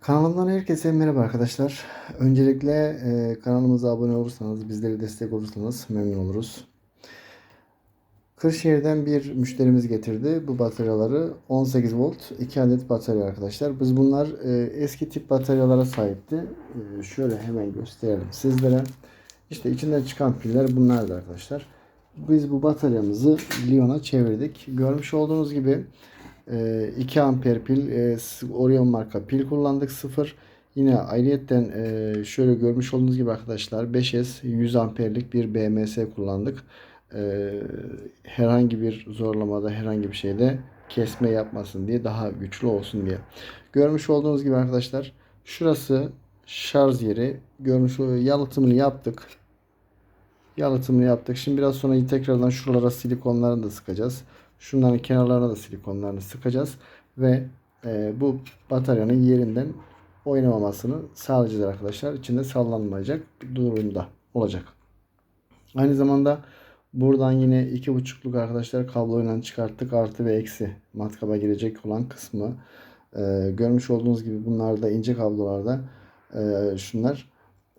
Kanalımdan herkese merhaba arkadaşlar. Öncelikle e, kanalımıza abone olursanız, bizlere destek olursanız memnun oluruz. Kırşehir'den bir müşterimiz getirdi bu bataryaları. 18 volt 2 adet batarya arkadaşlar. Biz bunlar e, eski tip bataryalara sahipti. E, şöyle hemen gösterelim sizlere. İşte içinden çıkan piller bunlardı arkadaşlar. Biz bu bataryamızı Lyon'a çevirdik. Görmüş olduğunuz gibi 2 amper pil e, Orion marka pil kullandık 0. Yine ayrıyetten e, şöyle görmüş olduğunuz gibi arkadaşlar 5S 100 amperlik bir BMS kullandık. E, herhangi bir zorlamada herhangi bir şeyde kesme yapmasın diye daha güçlü olsun diye. Görmüş olduğunuz gibi arkadaşlar şurası şarj yeri. Görmüş yalıtımını yaptık. Yalıtımını yaptık. Şimdi biraz sonra tekrardan şuralara silikonlarını da sıkacağız. Şunların kenarlarına da silikonlarını sıkacağız. Ve e, bu bataryanın yerinden oynamamasını sağlayacağız arkadaşlar. İçinde sallanmayacak durumda olacak. Aynı zamanda buradan yine 2.5'luk arkadaşlar kabloyla çıkarttık. Artı ve eksi matkaba girecek olan kısmı. E, görmüş olduğunuz gibi bunlar da ince kablolarda e, şunlar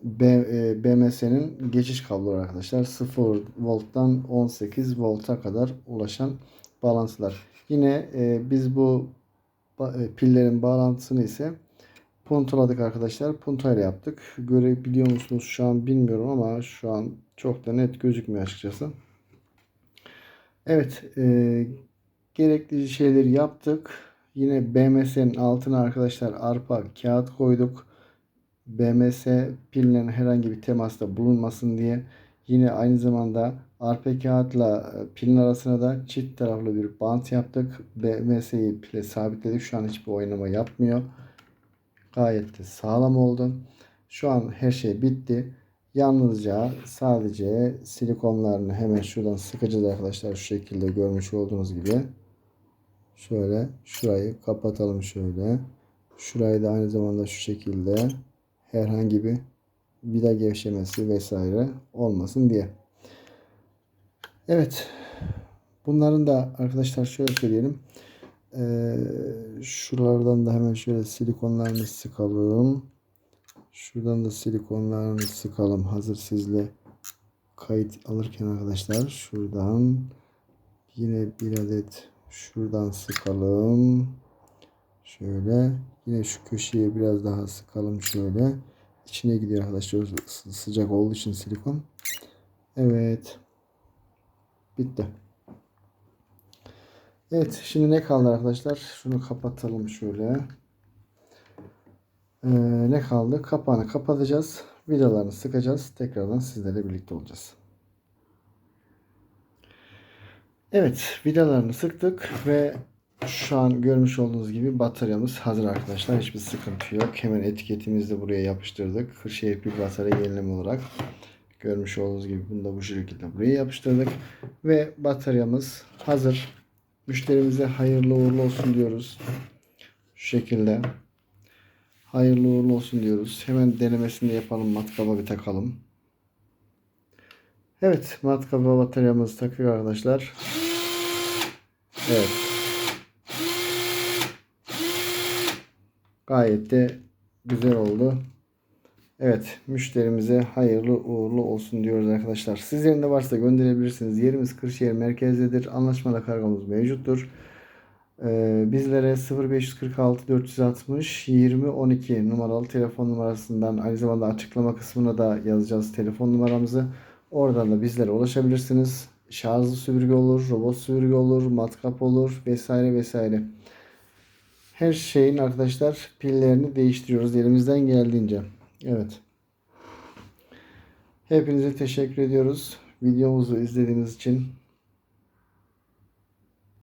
B, e, BMS'nin geçiş kabloları arkadaşlar. 0 volttan 18 volta kadar ulaşan bağlantılar. Yine e, biz bu e, pillerin bağlantısını ise puntaladık arkadaşlar. Puntayla yaptık. Görebiliyor musunuz şu an bilmiyorum ama şu an çok da net gözükmüyor açıkçası. Evet. E, gerekli şeyleri yaptık. Yine BMS'nin altına arkadaşlar arpa kağıt koyduk. BMS pilinin herhangi bir temasta bulunmasın diye yine aynı zamanda arpa kağıtla e, pilin arasına da çift taraflı bir bant yaptık. BMS'yi pile sabitledik. Şu an hiçbir oynama yapmıyor. Gayet de sağlam oldu. Şu an her şey bitti. Yalnızca sadece silikonlarını hemen şuradan sıkacağız arkadaşlar. Şu şekilde görmüş olduğunuz gibi. Şöyle şurayı kapatalım şöyle. Şurayı da aynı zamanda şu şekilde herhangi bir vida gevşemesi vesaire olmasın diye. Evet. Bunların da arkadaşlar şöyle söyleyelim. Ee, şuralardan da hemen şöyle silikonlarını sıkalım. Şuradan da silikonlarını sıkalım. Hazır sizle kayıt alırken arkadaşlar şuradan yine bir adet şuradan sıkalım. Şöyle yine şu köşeye biraz daha sıkalım şöyle. İçine gidiyor arkadaşlar sıcak olduğu için silikon. Evet. Bitti. Evet şimdi ne kaldı arkadaşlar? Şunu kapatalım şöyle. Ee, ne kaldı? Kapağını kapatacağız. Vidalarını sıkacağız. Tekrardan sizlerle birlikte olacağız. Evet vidalarını sıktık ve şu an görmüş olduğunuz gibi bataryamız hazır arkadaşlar. Hiçbir sıkıntı yok. Hemen etiketimizi de buraya yapıştırdık. Kırşehir bir batarya yenileme olarak. Görmüş olduğunuz gibi bunu da bu şekilde buraya yapıştırdık. Ve bataryamız hazır. Müşterimize hayırlı uğurlu olsun diyoruz. Şu şekilde. Hayırlı uğurlu olsun diyoruz. Hemen denemesini de yapalım. Matkaba bir takalım. Evet. Matkaba bataryamızı takıyor arkadaşlar. Evet. Gayet de güzel oldu. Evet müşterimize hayırlı uğurlu olsun diyoruz arkadaşlar. Sizlerin de varsa gönderebilirsiniz. Yerimiz Kırşehir merkezdedir. Anlaşmalı kargomuz mevcuttur. Ee, bizlere 0546 460 20 12 numaralı telefon numarasından aynı zamanda açıklama kısmına da yazacağız telefon numaramızı. Oradan da bizlere ulaşabilirsiniz. Şarjlı süpürge olur, robot süpürge olur, matkap olur vesaire vesaire. Her şeyin arkadaşlar pillerini değiştiriyoruz elimizden geldiğince. Evet. Hepinize teşekkür ediyoruz. Videomuzu izlediğiniz için